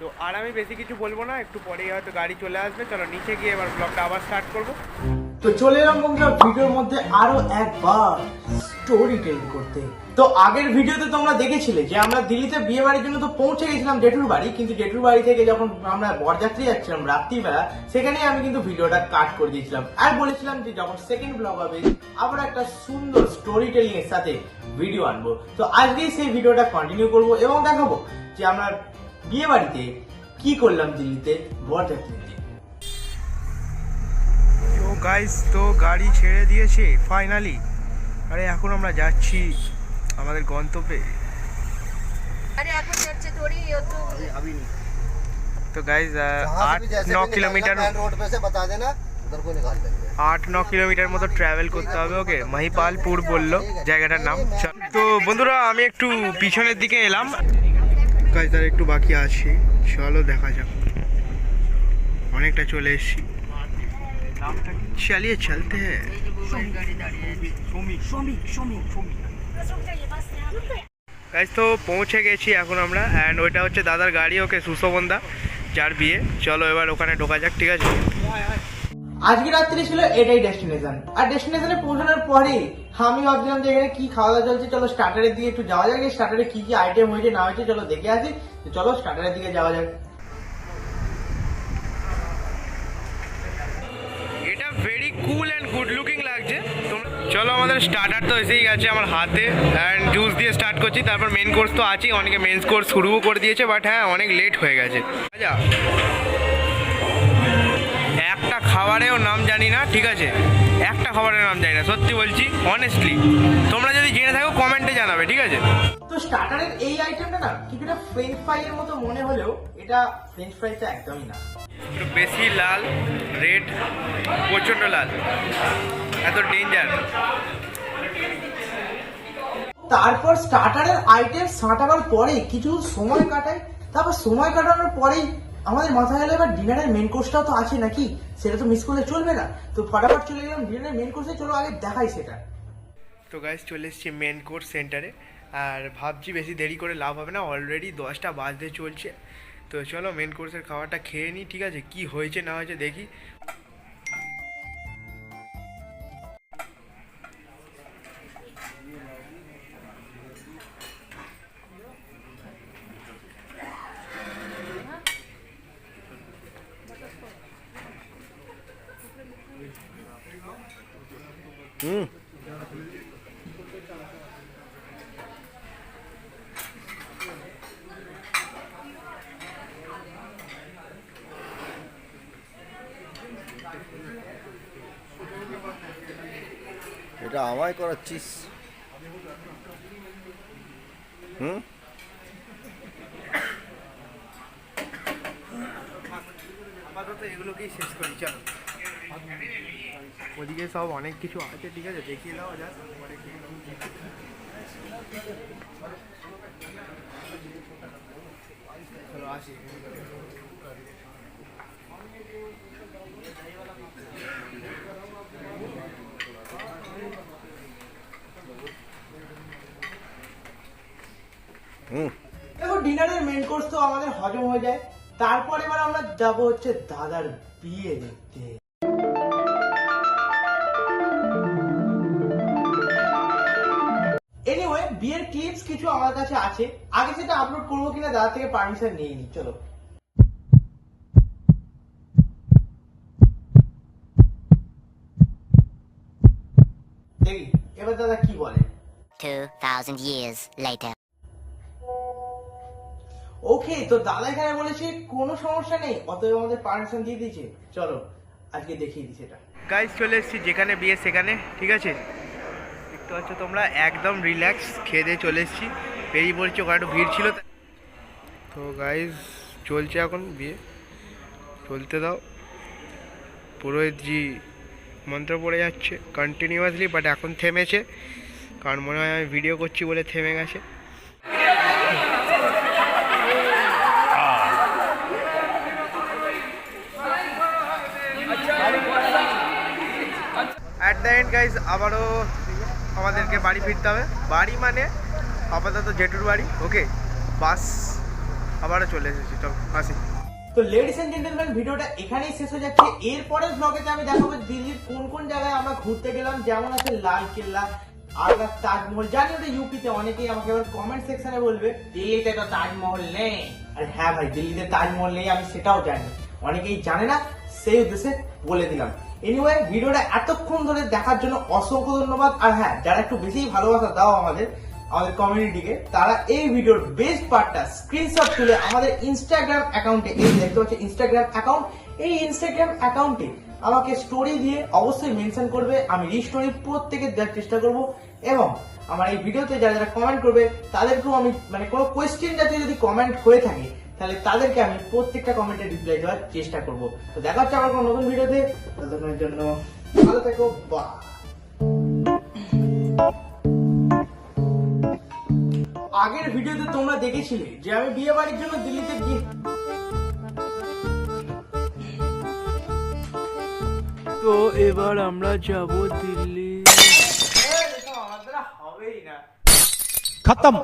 তো আর আমি বেশি কিছু বলব না, একটু পরেই হয়তো গাড়ি চলে আসবে। চলো, নিচে গিয়ে এবার ব্লগটা আবার স্টার্ট করব। তো চলে এলাম বন্ধুরা ভিডিওর মধ্যে আরও একবার স্টোরি টেলিং করতে। তো আগের ভিডিওতে তোমরা দেখেছিলে যে আমরা দিল্লিতে বিয়ে বাড়ির জন্য তো পৌঁছে গেছিলাম জেঠুর বাড়ি, কিন্তু জেঠুর বাড়ি থেকে যখন আমরা বরযাত্রী যাচ্ছিলাম রাত্রিবেলা সেখানে আমি কিন্তু ভিডিওটা কাট করে দিয়েছিলাম। আর বলেছিলাম যে যখন সেকেন্ড ব্লগ হবে, আবার একটা সুন্দর স্টোরি টেলিং এর সাথে ভিডিও আনব। তো আজকে সেই ভিডিওটা কন্টিনিউ করব এবং দেখাবো যে আমরা বিয়ে বাড়িতে কি করলাম দিল্লিতে বরযাত্রীতে তো গাইস তো গাড়ি ছেড়ে দিয়েছে ফাইনালি আরে এখন আমরা যাচ্ছি আমাদের গন্তব্যে अरे এখন যাচ্ছে थोड़ी ये तो अभी नहीं তো গাইজ जहाँ আট से भी जैसे ন भी কিলোমিটার निकलना, मेन रोड पे से बता देना उधर को निकाल देंगे আট ন কিলোমিটার মতো ট্রাভেল করতে হবে ওকে মহিপালপুর বললো জায়গাটার নাম চ- তো বন্ধুরা আমি একটু পিছনের দিকে এলাম কাজ তার একটু বাকি আছে, চলো দেখা যাক। অনেকটা চলে এসছি। চালিয়ে চলতে হ্যাঁ। তো পৌঁছে গেছি এখন আমরা অ্যান্ড ওইটা হচ্ছে দাদার গাড়ি, ওকে সুশোবন্দা যার বিয়ে। চলো এবার ওখানে ঢোকা যাক, ঠিক আছে? আজকে রাত্রি ছিল এটাই ডেস্টিনেশন আর ডেস্টিনেশনে পৌঁছানোর পরে আমি ভাবছিলাম যে এখানে কি খাওয়া দাওয়া চলছে, চলো স্টার্টারের দিকে একটু যাওয়া যাক স্টার্টারে কি কি আইটেম হয়েছে, না হয়েছে, চলো দেখে আসি চলো স্টার্টারের দিকে যাওয়া যাক। এটা very cool and good looking লাগছে। চলো আমাদের স্টার্টার তো এসেই গেছে আমার হাতে অ্যান্ড জুস দিয়ে স্টার্ট করছি। তারপর মেন কোর্স তো আছেই, অনেকে মেন কোর্স শুরুও করে দিয়েছে বাট হ্যাঁ অনেক লেট হয়ে গেছে। আচ্ছা। একটা খাবারেও নাম জানি না ঠিক আছে? একটা খাবারের নাম জানি না সত্যি বলছি অনেস্টলি তোমরা যদি জেনে থাকো কমেন্টে জানাবে ঠিক আছে? তো স্টার্টারের এই আইটেমটা না কিছুটা ফ্রেঞ্চ ফ্রাই এর মতো মনে হলেও এটা ফ্রেঞ্চ ফ্রাইটা একদমই না। একটু বেশি লাল রেড প্রচণ্ড লাল। এত ডেঞ্জার তারপর স্টার্টারের আইটেম সাঁটাবার পরে কিছু সময় কাটায় তারপর সময় কাটানোর পরেই আমাদের মাথায় গেলে এবার ডিনারের মেন কোর্সটাও তো আছে নাকি? সেটা তো মিস করলে চলবে না। তো ফটাফট চলে গেলাম ডিনারের মেন কোর্সে চলো আগে দেখাই সেটা। তো গাইজ চলে এসেছি মেন কোর্স সেন্টারে আর ভাবছি বেশি দেরি করে লাভ হবে না অলরেডি দশটা বাজতে চলছে। তো চলো মেন কোর্সের খাবারটা খেয়ে নিই, ঠিক আছে? কি হয়েছে না হয়েছে দেখি। এটা আমায় করাচ্ছিস? হুম? আপাতত এগুলোকেই শেষ করি চলো। ওদিকে সব অনেক কিছু আছে ঠিক আছে? দেখিয়ে দাও যা আসি। দেখো ডিনারের মেন কোর্স তো আমাদের হজম হয়ে যায়। তারপর এবার আমরা যাব হচ্ছে দাদার বিয়ে দেখতে। বিয়ের ক্লিপস কিছু আমার কাছে আছে। আগে সেটা আপলোড করব কিনা দাদা থেকে পারমিশন নিয়ে নি চলো। দেখি এবার দাদা কি বলে? 2,000 years later. ওকে তো দাদা এখানে বলেছে কোনো সমস্যা নেই অতএব আমাদের পারমিশন দিয়ে দিয়েছে। চলো আজকে দেখিয়ে দিই সেটা। গাইজ চলে এসেছি যেখানে বিয়ে সেখানে ঠিক আছে? দেখতে পাচ্ছ তোমরা, একদম রিল্যাক্স খেয়ে দিয়ে চলে এসেছি। বেরিয়ে পড়ছি, ওখানে একটু ভিড় ছিল, তো গাইজ চলছে এখন বিয়ে। চলতে দাও। পুরোহিতজি মন্ত্র পড়ে যাচ্ছে কন্টিনিউয়াসলি বাট এখন থেমেছে। কারণ মনে হয় আমি ভিডিও করছি বলে থেমে গেছে। অ্যাট দ্য এন্ড গাইজ আবারও আমাদেরকে বাড়ি ফিরতে হবে। বাড়ি মানে আপাতত জেঠুর বাড়ি ওকে বাস আবারও চলে এসেছি, চল, আসি। তো লেডিস এন্ড জেন্টলম্যান ভিডিওটা এখানেই শেষ হয়ে যাচ্ছে। এরপরের ব্লগেতে আমি দেখাবো, দিল্লির কোন কোন জায়গায় আমরা ঘুরতে গেলাম, যেমন আছে লাল কেল্লা আগ্রা তাজমহল। জানি ওটা ইউপিতে অনেকেই আমাকে এবার কমেন্ট সেকশনে বলবে দিল্লিতে তো তাজমহল নেই। আর হ্যাঁ ভাই, দিল্লিতে তাজমহল নেই, আমি সেটাও জানি। অনেকেই জানে না, সেই উদ্দেশ্যে বলে দিলাম। এনিওয়ে ভিডিওটা এতক্ষণ ধরে দেখার জন্য অসংখ্য ধন্যবাদ। আর হ্যাঁ যারা একটু বেশি ভালোবাসা দাও আমাদের আমাদের কমিউনিটিকে তারা এই ভিডিওর বেস্ট পার্টটা স্ক্রিনশট তুলে আমাদের ইনস্টাগ্রাম অ্যাকাউন্টে এই দেখতে পাচ্ছ ইনস্টাগ্রাম অ্যাকাউন্ট এই ইনস্টাগ্রাম অ্যাকাউন্টে আমাকে স্টোরি দিয়ে অবশ্যই মেনশন করবে। আমি রিস্টোরি প্রত্যেকে দেওয়ার চেষ্টা করব এবং আমার এই ভিডিওতে যারা যারা কমেন্ট করবে, তাদেরকেও আমি মানে কোনো কোয়েশ্চেন জাতীয় যদি কমেন্ট হয়ে থাকে তাহলে তাদেরকে আমি প্রত্যেকটা কমেন্টে রিপ্লাই দেওয়ার চেষ্টা করব। তো দেখা হচ্ছে আমার কোনো নতুন ভিডিওতে ততক্ষণের জন্য ভালো থেকো বা আগের ভিডিওতে তোমরা দেখেছিলে যে আমি বিয়ে বাড়ির জন্য দিল্লিতে গিয়ে তো এবার আমরা যাব দিল্লি। হবেই না। খতম।